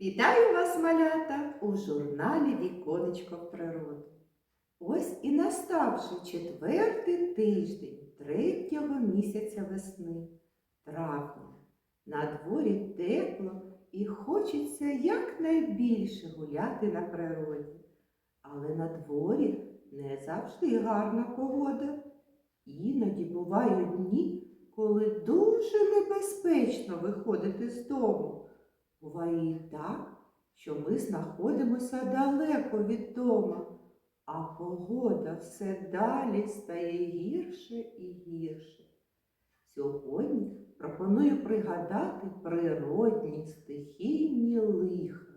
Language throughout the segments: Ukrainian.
Вітаю вас, малята, у журналі Віконечко в природу. Ось і настав вже четвертий тиждень третього місяця весни, травня. На дворі тепло і хочеться якнайбільше гуляти на природі. Але на дворі не завжди гарна погода. Іноді бувають дні, коли дуже небезпечно виходити з дому. Буває і так, що ми знаходимося далеко від дома, а погода все далі стає гірше і гірше. Сьогодні пропоную пригадати природні стихійні лиха,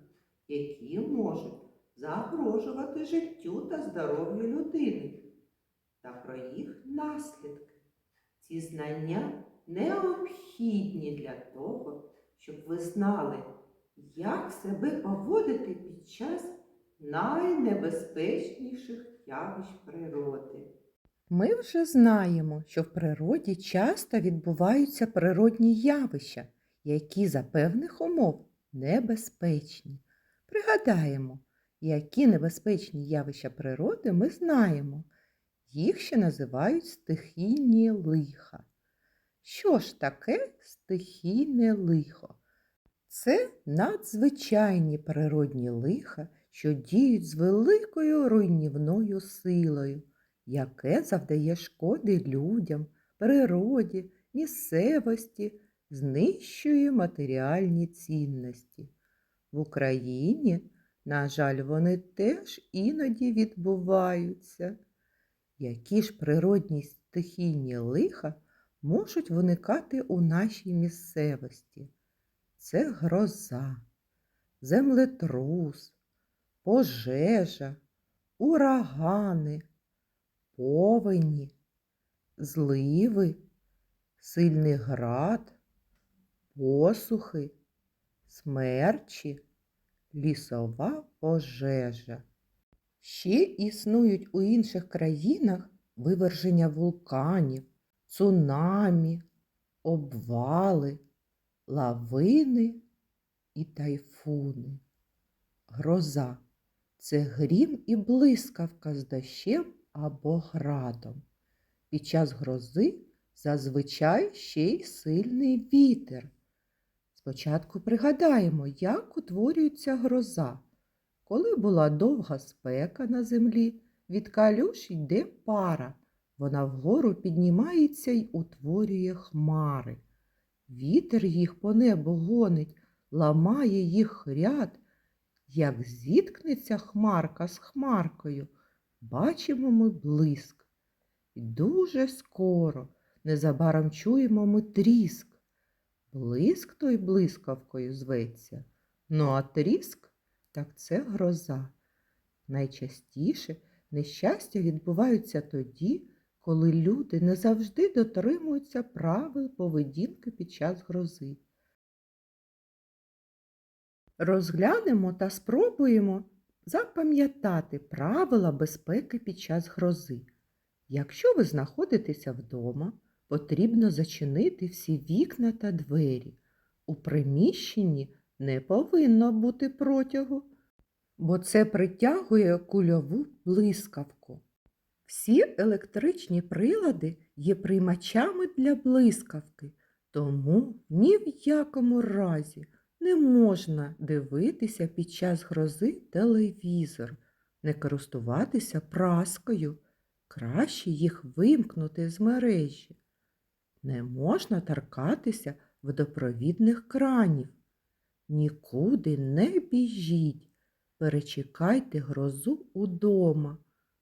які можуть загрожувати життю та здоров'ю людини, та про їх наслідки. Ці знання необхідні для того, щоб ви знали, як себе поводити під час найнебезпечніших явищ природи. Ми вже знаємо, що в природі часто відбуваються природні явища, які за певних умов небезпечні. Пригадаємо, які небезпечні явища природи ми знаємо. Їх ще називають стихійні лиха. Що ж таке стихійне лихо? Це надзвичайні природні лиха, що діють з великою руйнівною силою, яке завдає шкоди людям, природі, місцевості, знищує матеріальні цінності. В Україні, на жаль, вони теж іноді відбуваються. Які ж природні стихійні лиха можуть виникати у нашій місцевості? Це гроза, землетрус, пожежа, урагани, повені, зливи, сильний град, посухи, смерчі, лісова пожежа. Ще існують у інших країнах виверження вулканів, цунамі, обвали, лавини і тайфуни. Гроза це грім і блискавка з дощем або градом. Під час грози зазвичай ще й сильний вітер. Спочатку пригадаємо, як утворюється гроза. Коли була довга спека на землі, від калюш йде пара. Вона вгору піднімається й утворює хмари. Вітер їх по небу гонить, ламає їх ряд. Як зіткнеться хмарка з хмаркою, бачимо ми блиск. І дуже скоро, незабаром чуємо ми тріск. Блиск той блискавкою зветься, ну а тріск так це гроза. Найчастіше нещастя відбуваються тоді, коли люди не завжди дотримуються правил поведінки під час грози. Розглянемо та спробуємо запам'ятати правила безпеки під час грози. Якщо ви знаходитеся вдома, потрібно зачинити всі вікна та двері. У приміщенні не повинно бути протягу, бо це притягує кульову блискавку. Всі електричні прилади є приймачами для блискавки, тому ні в якому разі не можна дивитися під час грози телевізор, не користуватися праскою, краще їх вимкнути з мережі. Не можна торкатися водопровідних кранів. Нікуди не біжіть, перечекайте грозу удома.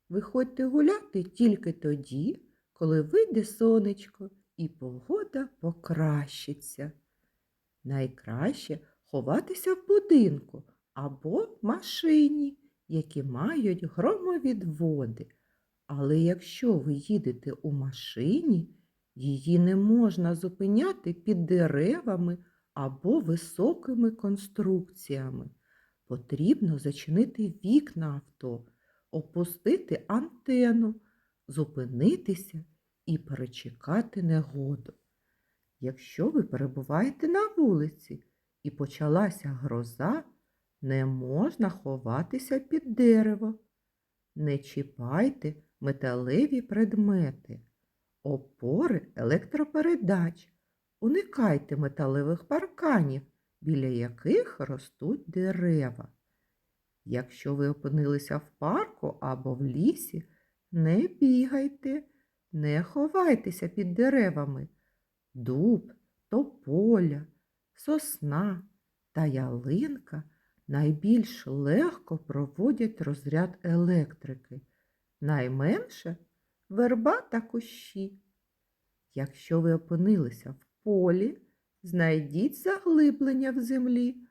Виходьте гуляти тільки тоді, коли вийде сонечко і погода покращиться. Найкраще ховатися в будинку або машині, які мають громовідводи. Але якщо ви їдете у машині, її не можна зупиняти під деревами або високими конструкціями. Потрібно зачинити вікна авто, опустити антенну, зупинитися і перечекати негоду. Якщо ви перебуваєте на вулиці і почалася гроза, Не можна ховатися під дерево. Не чіпайте металеві предмети, опори електропередач. Уникайте металевих парканів, біля яких ростуть дерева. Якщо ви опинилися в парку або в лісі, не бігайте, не ховайтеся під деревами. Дуб, тополя, сосна та ялинка найбільш легко проводять розряд електрики, найменше верба та кущі. Якщо ви опинилися в полі, знайдіть заглиблення в землі.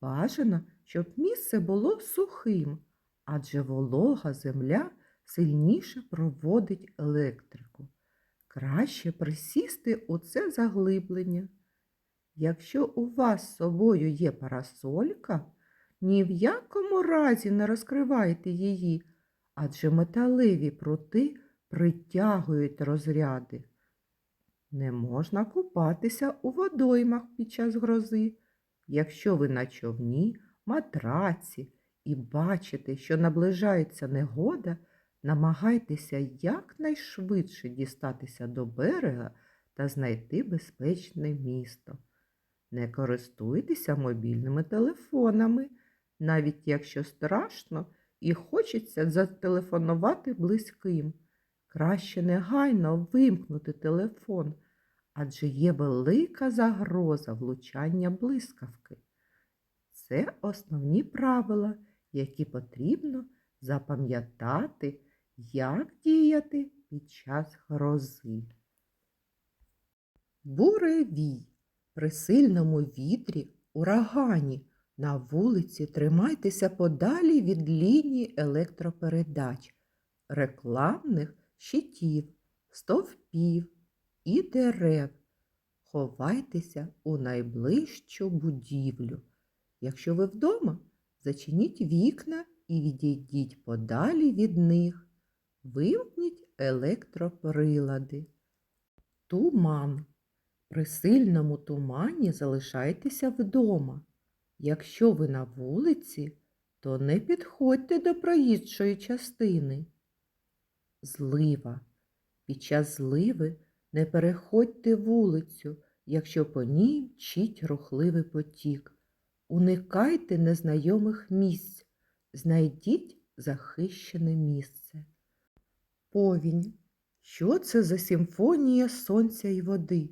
Бажано, щоб місце було сухим, адже волога земля сильніше проводить електрику. Краще присісти у це заглиблення. Якщо у вас з собою є парасолька, ні в якому разі не розкривайте її, адже металеві прути притягують розряди. Не можна купатися у водоймах під час грози. Якщо ви на човні, матраці і бачите, що наближається негода, намагайтеся якнайшвидше дістатися до берега та знайти безпечне місто. Не користуйтеся мобільними телефонами, навіть якщо страшно і хочеться зателефонувати близьким. Краще негайно вимкнути телефон, адже є велика загроза влучання блискавки. Це основні правила, які потрібно запам'ятати, як діяти під час грози. Буревій. При сильному вітрі, урагані на вулиці тримайтеся подалі від лінії електропередач, рекламних щитів, стовпів і дерев. Ховайтеся у найближчу будівлю. Якщо ви вдома, зачиніть вікна і відійдіть подалі від них. Вимкніть електроприлади. Туман. При сильному тумані залишайтеся вдома. Якщо ви на вулиці, то не підходьте до проїжджої частини. Злива. Під час зливи не переходьте вулицю, якщо по ній мчить рухливий потік. Уникайте незнайомих місць, знайдіть захищене місце. Повінь. Що це за симфонія сонця і води?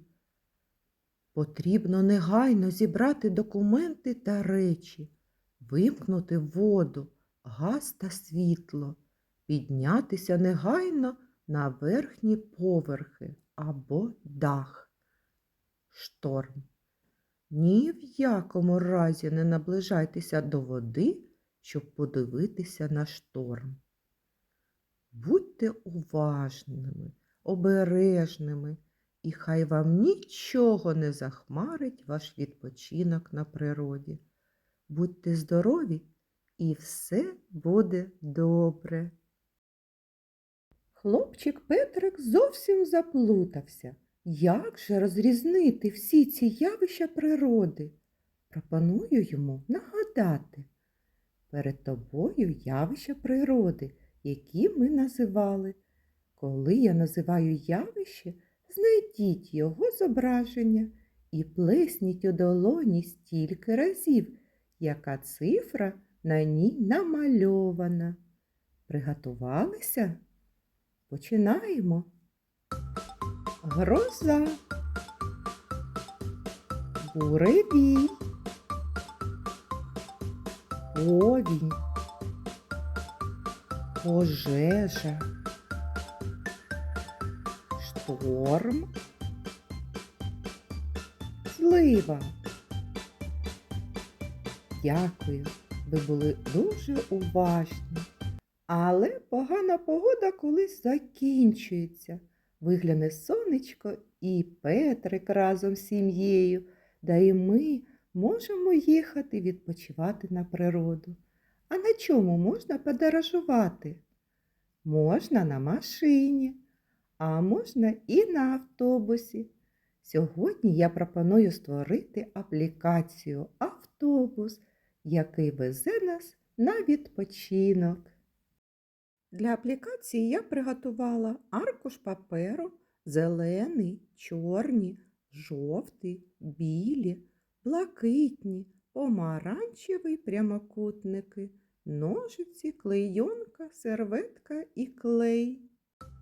Потрібно негайно зібрати документи та речі, вимкнути воду, газ та світло, піднятися негайно на верхні поверхи або дах. Шторм. Ні в якому разі не наближайтеся до води, щоб подивитися на шторм. Будьте уважними, обережними, і хай вам нічого не захмарить ваш відпочинок на природі. Будьте здорові, і все буде добре. Хлопчик Петрик зовсім заплутався. Як же розрізнити всі ці явища природи? Пропоную йому нагадати. Перед тобою явища природи, які ми називали. Коли я називаю явище, знайдіть його зображення і плесніть у долоні стільки разів, яка цифра на ній намальована. Приготувалися? Починаємо. Гроза. Буревій. Повінь. Пожежа. Шторм. Злива. Дякую. Ви були дуже уважні. Але погана погода колись закінчується. Вигляне сонечко і Петрик разом з сім'єю, да і ми можемо їхати відпочивати на природу. А на чому можна подорожувати? Можна на машині, а можна і на автобусі. Сьогодні я пропоную створити аплікацію Автобус, який везе нас на відпочинок. Для аплікації я приготувала аркуш паперу, зелений, чорні, жовтий, білі, блакитні, помаранчевий прямокутники, ножиці, клейонка, серветка і клей.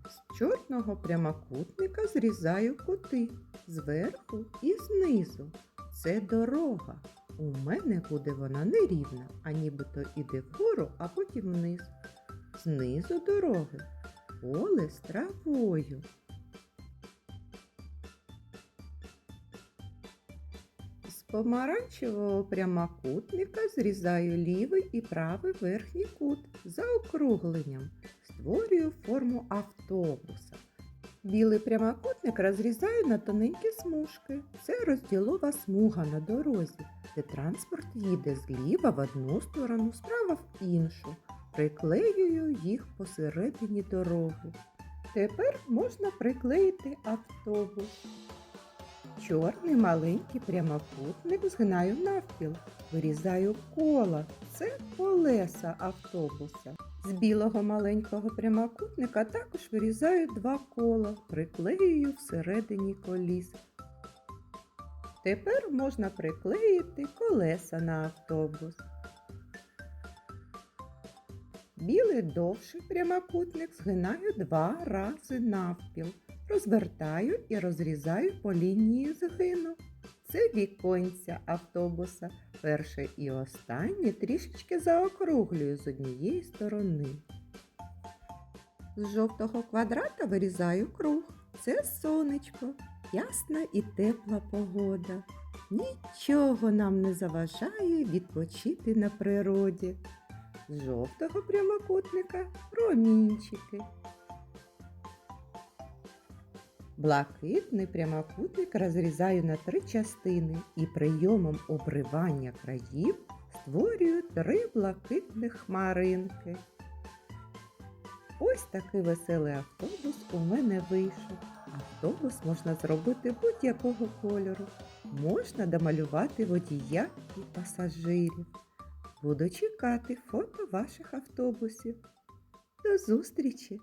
З чорного прямокутника зрізаю кути зверху і знизу. Це дорога. У мене буде вона нерівна, а нібито іде вгору, а потім вниз. Знизу дороги поле з травою. З помаранчевого прямокутника зрізаю лівий і правий верхній кут за округленням. Створюю форму автобуса. Білий прямокутник розрізаю на тоненькі смужки. Це розділова смуга на дорозі, де транспорт їде зліва в одну сторону, справа в іншу. Приклеюю їх посередині дороги. Тепер можна приклеїти автобус. Чорний маленький прямокутник згинаю навпіл, вирізаю кола. Це колеса автобуса. З білого маленького прямокутника також вирізаю два кола, приклеюю всередині коліс. Тепер можна приклеїти колеса на автобус. Білий довший прямокутник згинаю два рази навпіл, розвертаю і розрізаю по лінії згину. Це віконця автобуса. Перше і останнє трішечки заокруглюю з однієї сторони. З жовтого квадрата вирізаю круг. Це сонечко, ясна і тепла погода. Нічого нам не заважає відпочити на природі. З жовтого прямокутника промінчики. Блакитний прямокутник розрізаю на три частини і прийомом обривання країв створюю три блакитних хмаринки. Ось такий веселий автобус у мене вийшов. Автобус можна зробити будь-якого кольору. Можна домалювати водія і пасажирів. Буду чекати фото ваших автобусів. До зустрічі!